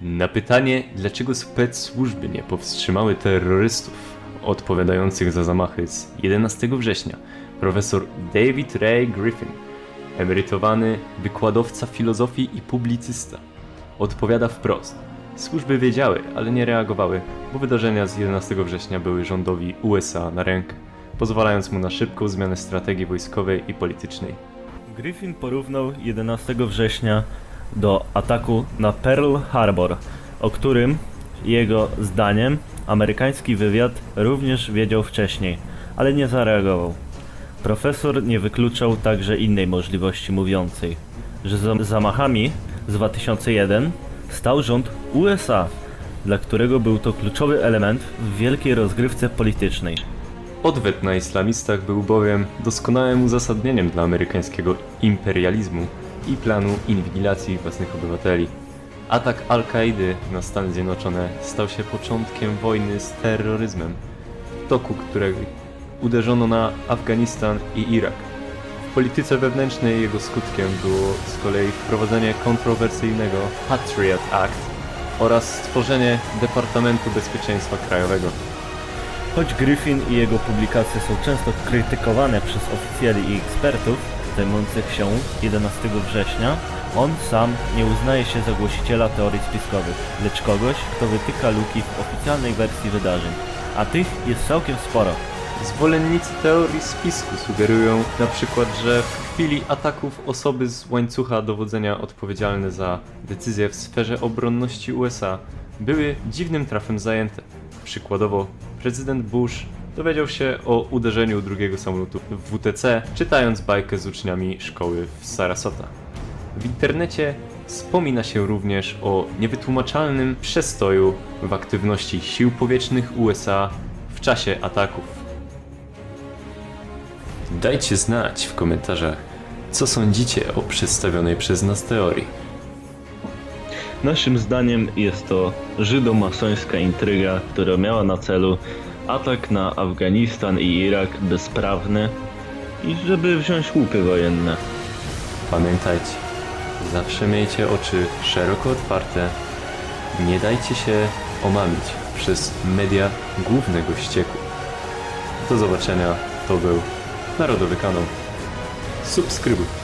Na pytanie, dlaczego spec-służby nie powstrzymały terrorystów odpowiadających za zamachy z 11 września, profesor David Ray Griffin, emerytowany wykładowca filozofii i publicysta, odpowiada wprost. Służby wiedziały, ale nie reagowały, bo wydarzenia z 11 września były rządowi USA na rękę, pozwalając mu na szybką zmianę strategii wojskowej i politycznej. Griffin porównał 11 września do ataku na Pearl Harbor, o którym, jego zdaniem, amerykański wywiad również wiedział wcześniej, ale nie zareagował. Profesor nie wykluczał także innej możliwości mówiącej, że za zamachami z 2001 stał rząd USA, dla którego był to kluczowy element w wielkiej rozgrywce politycznej. Odwet na islamistach był bowiem doskonałym uzasadnieniem dla amerykańskiego imperializmu i planu inwigilacji własnych obywateli. Atak Al-Kaidy na Stany Zjednoczone stał się początkiem wojny z terroryzmem, w toku której uderzono na Afganistan i Irak. W polityce wewnętrznej jego skutkiem było z kolei wprowadzenie kontrowersyjnego Patriot Act oraz stworzenie Departamentu Bezpieczeństwa Krajowego. Choć Griffin i jego publikacje są często krytykowane przez oficjeli i ekspertów zajmujących się 11 września, on sam nie uznaje się za głosiciela teorii spiskowych, lecz kogoś, kto wytyka luki w oficjalnej wersji wydarzeń. A tych jest całkiem sporo. Zwolennicy teorii spisku sugerują na przykład, że w chwili ataków osoby z łańcucha dowodzenia odpowiedzialne za decyzje w sferze obronności USA były dziwnym trafem zajęte. Przykładowo, prezydent Bush dowiedział się o uderzeniu drugiego samolotu w WTC, czytając bajkę z uczniami szkoły w Sarasota. W internecie wspomina się również o niewytłumaczalnym przestoju w aktywności sił powietrznych USA w czasie ataków. Dajcie znać w komentarzach, co sądzicie o przedstawionej przez nas teorii. Naszym zdaniem jest to żydomasońska intryga, która miała na celu atak na Afganistan i Irak bezprawny i żeby wziąć łupy wojenne. Pamiętajcie, zawsze miejcie oczy szeroko otwarte, nie dajcie się omamić przez media głównego ścieku. Do zobaczenia, to był Narodowy Kanał. Subskrybuj.